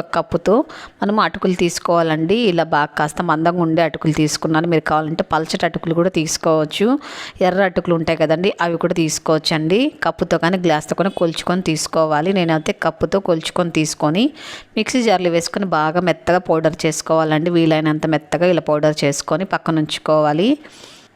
ఒక కప్పుతో మనం అటుకులు తీసుకోవాలండి. ఇలా బాగా కాస్త మందంగా ఉండే అటుకులు తీసుకున్నాను. మీరు కావాలంటే పలచటి అటుకులు కూడా తీసుకోవచ్చు. ఎర్ర అటుకులు ఉంటాయి కదండి అవి కూడా తీసుకోవచ్చు అండి కప్పుతో కానీ గ్లాస్తో కానీ కొలుచుకొని తీసుకోవాలి. నేనైతే కప్పుతో కొలుచుకొని తీసుకొని మిక్సీ జార్లు వేసుకొని బాగా మెత్తగా పౌడర్ చేసుకోవాలండి. వీలైనంత మెత్తగా ఇలా పౌడర్ చేసుకొని పక్కన ఉంచుకోవాలి.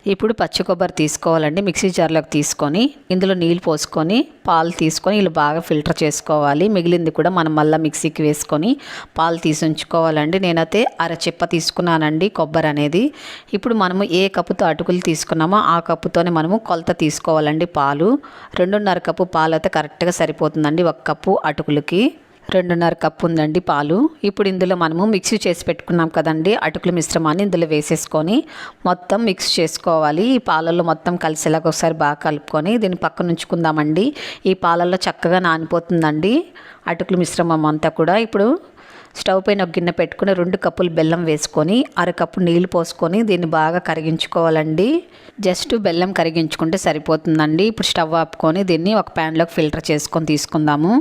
ఇప్పుడు పచ్చి కొబ్బరి తీసుకోవాలండి. మిక్సీ జార్లోకి తీసుకొని ఇందులో నీళ్ళు పోసుకొని పాలు తీసుకొని ఇలా బాగా ఫిల్టర్ చేసుకోవాలి. మిగిలింది కూడా మనం మళ్ళీ మిక్సీకి వేసుకొని పాలు తీసి ఉంచుకోవాలండి. నేనైతే అరచిప్ప తీసుకున్నానండి కొబ్బరి అనేది. ఇప్పుడు మనము ఏ కప్పుతో అటుకులు తీసుకున్నామో ఆ కప్పుతోనే మనము కొలత తీసుకోవాలండి పాలు. రెండున్నర కప్పు పాలు అయితే కరెక్ట్గా సరిపోతుందండి ఒక కప్పు అటుకులకి. రెండున్నర కప్పు ఉందండి పాలు. ఇప్పుడు ఇందులో మనము మిక్సీ చేసి పెట్టుకున్నాం కదండి. అటుకుల మిశ్రమాన్ని ఇందులో వేసేసుకొని మొత్తం మిక్స్ చేసుకోవాలి. ఈ పాలల్లో మొత్తం కలిసేలాగా ఒకసారి బాగా కలుపుకొని దీన్ని పక్కన ఉంచుకుందామండి. ఈ పాలల్లో చక్కగా నానిపోతుందండి. అటుకుల మిశ్రమం అంతా కూడా ఇప్పుడు స్టవ్ పైన ఒక గిన్నె పెట్టుకుని రెండు కప్పులు బెల్లం వేసుకొని అరకప్పు నీళ్ళు పోసుకొని దీన్ని బాగా కరిగించుకోవాలండి. జస్ట్ బెల్లం కరిగించుకుంటే సరిపోతుందండి. ఇప్పుడు స్టవ్ ఆపుకొని దీన్ని ఒక ప్యాన్లోకి ఫిల్టర్ చేసుకొని తీసుకుందాము.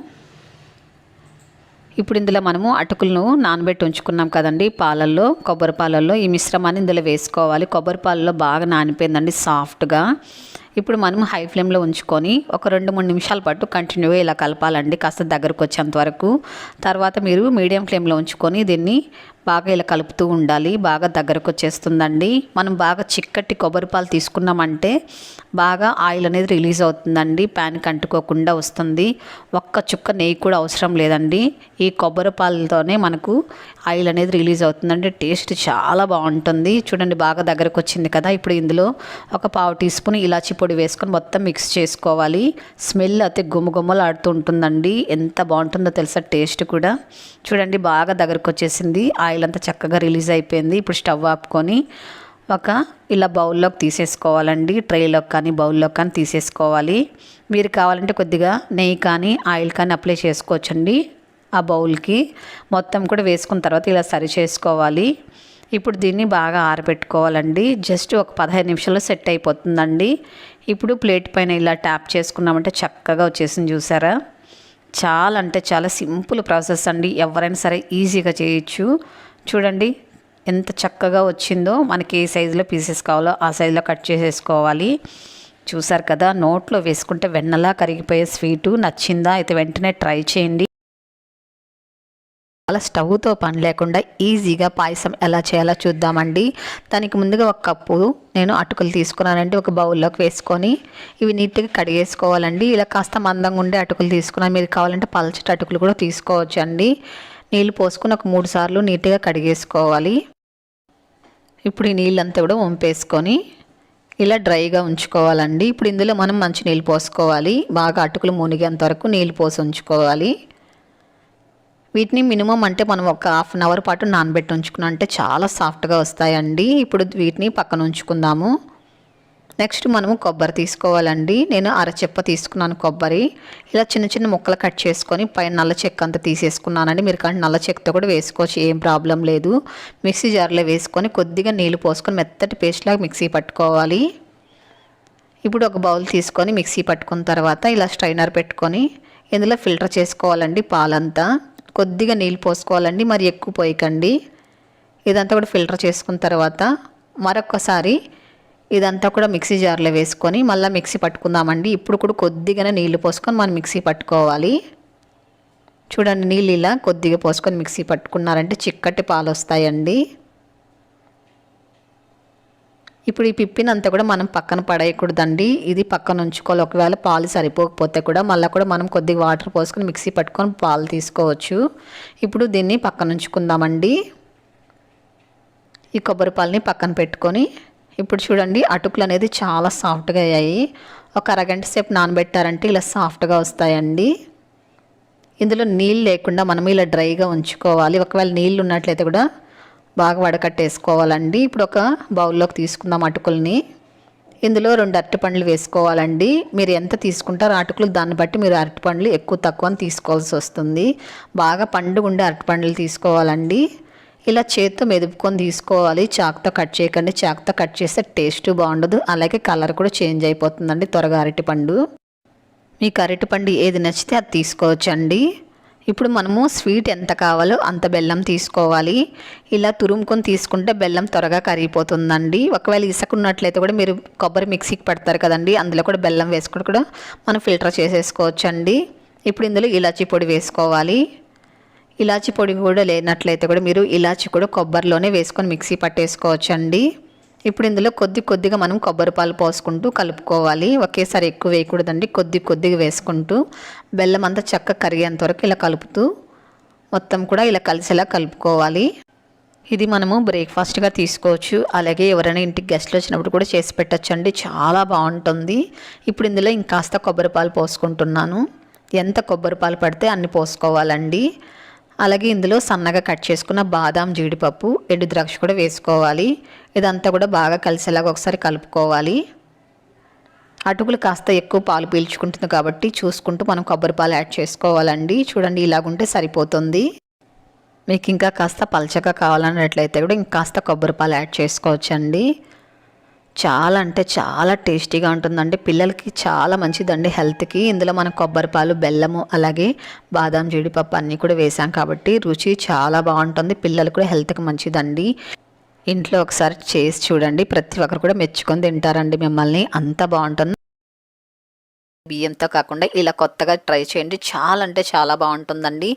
ఇప్పుడు ఇందులో మనము అటుకులను నానబెట్టి ఉంచుకున్నాం కదండి. పాలల్లో కొబ్బరి పాలల్లో ఈ మిశ్రమాన్ని ఇందులో వేసుకోవాలి. కొబ్బరి పాలలో బాగా నానిపోయిందండి సాఫ్ట్గా. ఇప్పుడు మనం హై ఫ్లేమ్లో ఉంచుకొని ఒక రెండు మూడు నిమిషాల పాటు కంటిన్యూగా ఇలా కలపాలండి కాస్త దగ్గరకు వచ్చేంత వరకు. తర్వాత మీరు మీడియం ఫ్లేమ్లో ఉంచుకొని దీన్ని బాగా ఇలా కలుపుతూ ఉండాలి బాగా దగ్గరకు వచ్చేస్తుందండి. మనం బాగా చిక్కటి కొబ్బరి పాలు తీసుకున్నామంటే బాగా ఆయిల్ అనేది రిలీజ్ అవుతుందండి ప్యాన్కి అంటుకోకుండా వస్తుంది. ఒక్క చుక్క నెయ్యి కూడా అవసరం లేదండి. ఈ కొబ్బరి పాలతోనే మనకు ఆయిల్ అనేది రిలీజ్ అవుతుందండి. టేస్ట్ చాలా బాగుంటుంది. చూడండి బాగా దగ్గరకు వచ్చింది కదా. ఇప్పుడు ఇందులో ఒక పావు టీ స్పూన్ ఇలాచి పొడి వేసుకొని మొత్తం మిక్స్ చేసుకోవాలి. స్మెల్ అయితే గుమ్మగుమ్మలు ఆడుతూ ఉంటుందండి. ఎంత బాగుంటుందో తెలుసా టేస్ట్ కూడా. చూడండి బాగా దగ్గరకు వచ్చేసింది. ఆయిల్ అంతా చక్కగా రిలీజ్ అయిపోయింది. ఇప్పుడు స్టవ్ ఆపుకొని ఒక ఇలా బౌల్లోకి తీసేసుకోవాలండి. ట్రేలోకి కానీ బౌల్లోకి కానీ తీసేసుకోవాలి. మీరు కావాలంటే కొద్దిగా నెయ్యి కానీ ఆయిల్ కానీ అప్లై చేసుకోవచ్చండి ఆ బౌల్కి మొత్తం కూడా వేసుకున్న తర్వాత ఇలా సరి చేసుకోవాలి. ఇప్పుడు దీన్ని బాగా ఆరబెట్టుకోవాలండి. జస్ట్ ఒక పదహైదు నిమిషాల్లో సెట్ అయిపోతుందండి. ఇప్పుడు ప్లేట్ పైన ఇలా ట్యాప్ చేసుకున్నామంటే చక్కగా వచ్చేసింది చూసారా? చాలా అంటే చాలా సింపుల్ ప్రాసెస్ అండి. ఎవరైనా సరే ఈజీగా చేయొచ్చు. చూడండి ఎంత చక్కగా వచ్చిందో. మనకి ఏ సైజులో పీసెస్ కావాలో ఆ సైజులో కట్ చేసేసుకోవాలి. చూసారు కదా నోట్లో వేసుకుంటే వెన్నలా కరిగిపోయే స్వీటు. నచ్చిందా? అయితే వెంటనే ట్రై చేయండి. అలా స్టవ్తో పని లేకుండా ఈజీగా పాయసం ఎలా చేయాలో చూద్దామండి. దానికి ముందుగా ఒక కప్పు నేను అటుకులు తీసుకున్నానండి ఒక బౌల్లోకి వేసుకొని ఇవి నీట్గా కడిగేసుకోవాలండి. ఇలా కాస్త మందంగా ఉండే అటుకులు తీసుకున్నాను మీరు కావాలంటే పలచటి అటుకులు కూడా తీసుకోవచ్చు అండి నీళ్ళు పోసుకుని ఒక మూడు సార్లు నీట్గా కడిగేసుకోవాలి. ఇప్పుడు ఈ నీళ్ళంతా కూడా వంపేసుకొని ఇలా డ్రైగా ఉంచుకోవాలండి. ఇప్పుడు ఇందులో మనం మంచి నీళ్ళు పోసుకోవాలి. బాగా అటుకులు మునిగేంత వరకు నీళ్ళు పోసి ఉంచుకోవాలి. వీటిని మినిమం అంటే మనం ఒక హాఫ్ అన్ అవర్ పాటు నానబెట్టి ఉంచుకున్నా అంటే చాలా సాఫ్ట్గా వస్తాయండి. ఇప్పుడు వీటిని పక్కన ఉంచుకుందాము. నెక్స్ట్ మనము కొబ్బరి తీసుకోవాలండి. నేను అరచెప్ప తీసుకున్నాను కొబ్బరి. ఇలా చిన్న చిన్న ముక్కలు కట్ చేసుకొని పైన నల్ల చెక్క అంతా తీసేసుకున్నానండి. మీరు కానీ నల్ల చెక్కతో కూడా వేసుకోవచ్చు ఏం ప్రాబ్లం లేదు. మిక్సీ జార్లో వేసుకొని కొద్దిగా నీళ్ళు పోసుకొని మెత్తటి పేస్ట్లాగా మిక్సీ పట్టుకోవాలి. ఇప్పుడు ఒక బౌల్ తీసుకొని మిక్సీ పట్టుకున్న తర్వాత ఇలా స్ట్రైనర్ పెట్టుకొని ఇందులో ఫిల్టర్ చేసుకోవాలండి పాలంతా. కొద్దిగా నీళ్ళు పోసుకోవాలండి మరి ఎక్కువ పోయకండి. ఇదంతా కూడా ఫిల్టర్ చేసుకున్న తర్వాత మరొకసారి ఇదంతా కూడా మిక్సీ జార్లో వేసుకొని మళ్ళీ మిక్సీ పట్టుకుందామండి. ఇప్పుడు కూడా కొద్దిగానే నీళ్ళు పోసుకొని మనం మిక్సీ పట్టుకోవాలి. చూడండి నీళ్ళు ఇలా కొద్దిగా పోసుకొని మిక్సీ పట్టుకున్నారంటే చిక్కటి పాలు వస్తాయండి. ఇప్పుడు ఈ పిప్పినంతా కూడా మనం పక్కన పడేయకూడదండి. ఇది పక్కన ఉంచుకోవాలి. ఒకవేళ పాలు సరిపోకపోతే కూడా మళ్ళీ కూడా మనం కొద్దిగా వాటర్ పోసుకొని మిక్సీ పట్టుకొని పాలు తీసుకోవచ్చు. ఇప్పుడు దీన్ని పక్కన ఉంచుకుందామండి. ఈ కొబ్బరి పాలని పక్కన పెట్టుకొని ఇప్పుడు చూడండి అటుకులు అనేది చాలా సాఫ్ట్గా అయ్యాయి. ఒక అరగంట సేపు నానబెట్టారంటే ఇలా సాఫ్ట్గా వస్తాయండి. ఇందులో నీళ్ళు లేకుండా మనం ఇలా డ్రైగా ఉంచుకోవాలి. ఒకవేళ నీళ్ళు ఉన్నట్లయితే కూడా బాగా వడకట్టేసుకోవాలండి. ఇప్పుడు ఒక బౌల్లోకి తీసుకుందాం అటుకుల్ని. ఇందులో రెండు అరటిపండ్లు వేసుకోవాలండి. మీరు ఎంత తీసుకుంటారో అటుకులు దాన్ని బట్టి మీరు అరటిపండ్లు ఎక్కువ తక్కువ అని తీసుకోవాల్సి వస్తుంది. బాగా పండుగుండే అరటిపండ్లు తీసుకోవాలండి. ఇలా చేత్తో మెదుపుకొని తీసుకోవాలి. చాకుతో కట్ చేయకండి. చాకుతో కట్ చేస్తే టేస్ట్ బాగుండదు. అలాగే కలర్ కూడా చేంజ్ అయిపోతుందండి త్వరగా అరటిపండు. మీకు అరటిపండు ఏది నచ్చితే అది తీసుకోవచ్చండి. ఇప్పుడు మనము స్వీట్ ఎంత కావాలో అంత బెల్లం తీసుకోవాలి. ఇలా తురుముకొని తీసుకుంటే బెల్లం త్వరగా కరిగిపోతుందండి. ఒకవేళ ఇసుకున్నట్లయితే కూడా మీరు కొబ్బరి మిక్సీకి పెడతారు కదండి. అందులో కూడా బెల్లం వేసుకుని కూడా మనం ఫిల్టర్ చేసేసుకోవచ్చండి. ఇప్పుడు ఇందులో ఇలాచీ పొడి వేసుకోవాలి. ఇలాచి పొడి కూడా లేనట్లయితే కూడా మీరు ఇలాచి కూడా కొబ్బరిలోనే వేసుకొని మిక్సీ పట్టేసుకోవచ్చు అండి ఇప్పుడు ఇందులో కొద్ది కొద్దిగా మనం కొబ్బరి పాలు పోసుకుంటూ కలుపుకోవాలి. ఒకేసారి ఎక్కువ వేయకూడదండి. కొద్ది కొద్దిగా వేసుకుంటూ బెల్లం అంతా చక్కగా కరిగేంత వరకు ఇలా కలుపుతూ మొత్తం కూడా ఇలా కలిసేలా కలుపుకోవాలి. ఇది మనము బ్రేక్ఫాస్ట్గా తీసుకోవచ్చు. అలాగే ఎవరైనా ఇంటికి గెస్ట్లు వచ్చినప్పుడు కూడా చేసి పెట్టచ్చండి. చాలా బాగుంటుంది. ఇప్పుడు ఇందులో ఇంకాస్త కొబ్బరి పాలు పోసుకుంటున్నాను. ఎంత కొబ్బరి పాలు పడితే అన్ని పోసుకోవాలండి. అలాగే ఇందులో సన్నగా కట్ చేసుకున్న బాదాం జీడిపప్పు ఎండు ద్రాక్ష కూడా వేసుకోవాలి. ఇదంతా కూడా బాగా కలిసేలాగా ఒకసారి కలుపుకోవాలి. అటుకులు కాస్త ఎక్కువ పాలు పీల్చుకుంటుంది కాబట్టి చూసుకుంటూ మనం కొబ్బరి పాలు యాడ్ చేసుకోవాలండి. చూడండి ఇలాగుంటే సరిపోతుంది. మీకు ఇంకా కాస్త పలచగా కావాలన్నట్లయితే కూడా ఇంకాస్త కొబ్బరి పాలు యాడ్ చేసుకోవచ్చండి. చాలా అంటే చాలా టేస్టీగా ఉంటుందండి. పిల్లలకి చాలా మంచిదండి హెల్త్కి. ఇందులో మనం కొబ్బరిపాలు బెల్లము అలాగే బాదాం జీడిపప్పు అన్నీ కూడా వేసాం కాబట్టి రుచి చాలా బాగుంటుంది. పిల్లలు కూడా హెల్త్కి మంచిదండి. ఇంట్లో ఒకసారి చేసి చూడండి. ప్రతి ఒక్కరు కూడా మెచ్చుకొని తింటారండి మిమ్మల్ని. అంత బాగుంటుంది. బియ్యంతో కాకుండా ఇలా కొత్తగా ట్రై చేయండి. చాలా అంటే చాలా బాగుంటుందండి.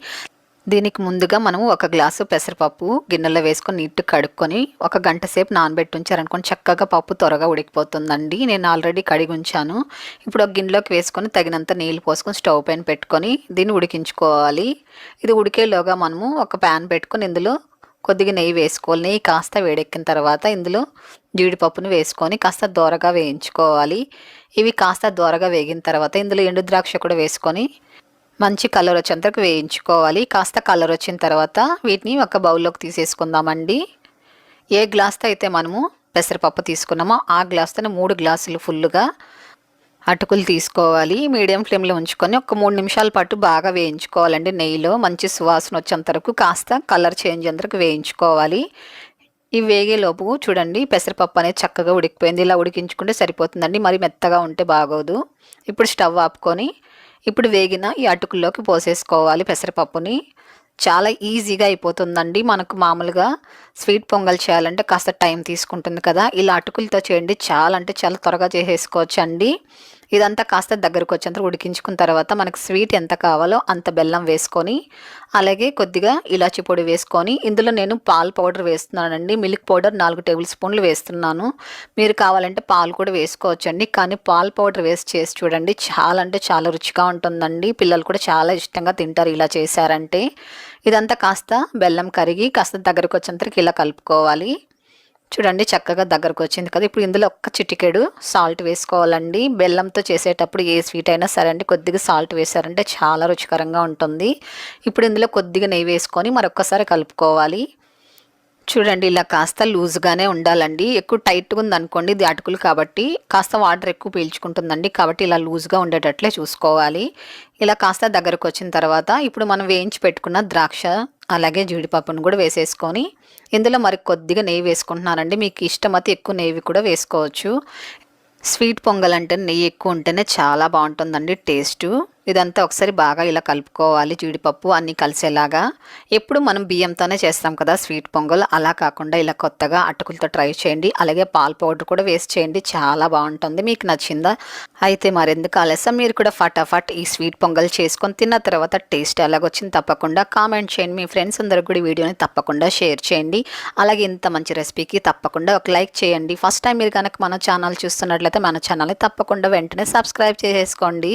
దీనికి ముందుగా మనము ఒక గ్లాసు పెసరపప్పు గిన్నెలో వేసుకొని నీట్గా కడుక్కొని ఒక గంట సేపు నానబెట్టి ఉంచారనుకోండి చక్కగా పప్పు త్వరగా ఉడికిపోతుందండి. నేను ఆల్రెడీ కడిగి ఉంచాను. ఇప్పుడు ఒక గిన్నెలోకి వేసుకొని తగినంత నీళ్ళు పోసుకొని స్టవ్ పైన పెట్టుకొని దీన్ని ఉడికించుకోవాలి. ఇది ఉడికేలోగా మనము ఒక ప్యాన్ పెట్టుకొని ఇందులో కొద్దిగా నెయ్యి వేసుకోవాలి. నెయ్యి కాస్త వేడెక్కిన తర్వాత ఇందులో జీడిపప్పును వేసుకొని కాస్త దోరగా వేయించుకోవాలి. ఇవి కాస్త దోరగా వేగిన తర్వాత ఇందులో ఎండు ద్రాక్ష కూడా వేసుకొని మంచి కలర్ వచ్చేంతకు వేయించుకోవాలి. కాస్త కలర్ వచ్చిన తర్వాత వీటిని ఒక బౌల్లోకి తీసేసుకుందామండి. ఏ గ్లాస్తో అయితే మనము పెసరపప్పు తీసుకున్నామో ఆ గ్లాస్తోనే మూడు గ్లాసులు ఫుల్గా అటుకులు తీసుకోవాలి. మీడియం ఫ్లేమ్లో ఉంచుకొని ఒక మూడు నిమిషాల పాటు బాగా వేయించుకోవాలండి నెయ్యిలో. మంచి సువాసన వచ్చేంత వరకు కాస్త కలర్ చేంజ్ అంతరకు వేయించుకోవాలి. ఇవి వేగేలోపు చూడండి పెసరపప్పు అనేది చక్కగా ఉడికిపోయింది. ఇలా ఉడికించుకుంటే సరిపోతుందండి. మరి మెత్తగా ఉంటే బాగోదు. ఇప్పుడు స్టవ్ ఆపుకొని ఇప్పుడు వేగిన ఈ అటుకుల్లోకి పోసేసుకోవాలి పెసరపప్పుని. చాలా ఈజీగా అయిపోతుందండి. మనకు మామూలుగా స్వీట్ పొంగల్ చేయాలంటే కాస్త టైం తీసుకుంటుంది కదా. ఇలా అటుకులతో చేయండి. చాలా అంటే చాలా త్వరగా చేసేసుకోవచ్చు అండి ఇదంతా కాస్త దగ్గరకు వచ్చేంత ఉడికించుకున్న తర్వాత మనకు స్వీట్ ఎంత కావాలో అంత బెల్లం వేసుకొని అలాగే కొద్దిగా ఇలాచి పొడి వేసుకొని ఇందులో నేను పాల్ పౌడర్ వేస్తున్నానండి. మిల్క్ పౌడర్ నాలుగు టేబుల్ స్పూన్లు వేస్తున్నాను. మీరు కావాలంటే పాలు కూడా వేసుకోవచ్చండి. కానీ పాల్ పౌడర్ వేసి చేసి చూడండి చాలా అంటే చాలా రుచిగా ఉంటుందండి. పిల్లలు కూడా చాలా ఇష్టంగా తింటారు ఇలా చేశారంటే. ఇదంతా కాస్త బెల్లం కరిగి కాస్త దగ్గరకు వచ్చేంతరికి ఇలా కలుపుకోవాలి. చూడండి చక్కగా దగ్గరకు వచ్చింది కదా. ఇప్పుడు ఇందులో ఒక్క చిటికెడు సాల్ట్ వేసుకోవాలండి. బెల్లంతో చేసేటప్పుడు ఏ స్వీట్ అయినా సరే అండి కొద్దిగా సాల్ట్ వేసారంటే చాలా రుచికరంగా ఉంటుంది. ఇప్పుడు ఇందులో కొద్దిగా నెయ్యి వేసుకొని మరొక్కసారి కలుపుకోవాలి. చూడండి ఇలా కాస్త లూజ్గానే ఉండాలండి. ఎక్కువ టైట్గా ఉందనుకోండి ఇది అటుకులు కాబట్టి కాస్త వాటర్ ఎక్కువ పీల్చుకుంటుందండి. కాబట్టి ఇలా లూజ్గా ఉండేటట్లే చూసుకోవాలి. ఇలా కాస్త దగ్గరకు వచ్చిన తర్వాత ఇప్పుడు మనం వేయించి పెట్టుకున్న ద్రాక్ష అలాగే జీడిపప్పును కూడా వేసేసుకొని ఇందులో మరి కొద్దిగా నెయ్యి వేసుకుంటున్నానండి. మీకు ఇష్టమైతే ఎక్కువ నెయ్యి కూడా వేసుకోవచ్చు. స్వీట్ పొంగల్ అంటే నెయ్యి ఎక్కువ ఉంటేనే చాలా బాగుంటుందండి టేస్ట్. ఇదంతా ఒకసారి బాగా ఇలా కలుపుకోవాలి. జీడిపప్పు అన్నీ కలిసేలాగా. ఎప్పుడు మనం బియ్యంతోనే చేస్తాం కదా స్వీట్ పొంగల్. అలా కాకుండా ఇలా కొత్తగా అటుకులతో ట్రై చేయండి. అలాగే పాల్ పౌడర్ కూడా వేస్ట్ చేయండి. చాలా బాగుంటుంది. మీకు నచ్చిందా? అయితే మరెందుకు ఆలస్యం? మీరు కూడా ఫటాఫట్ ఈ స్వీట్ పొంగల్ చేసుకొని తిన్న తర్వాత టేస్ట్ ఎలాగొచ్చింది తప్పకుండా కామెంట్ చేయండి. మీ ఫ్రెండ్స్ అందరికి కూడా వీడియోని తప్పకుండా షేర్ చేయండి. అలాగే ఇంత మంచి రెసిపీకి తప్పకుండా ఒక లైక్ చేయండి. ఫస్ట్ టైం మీరు కనుక మన ఛానల్ చూస్తున్నట్లయితే మన ఛానల్ని తప్పకుండా వెంటనే సబ్స్క్రైబ్ చేసేసుకోండి.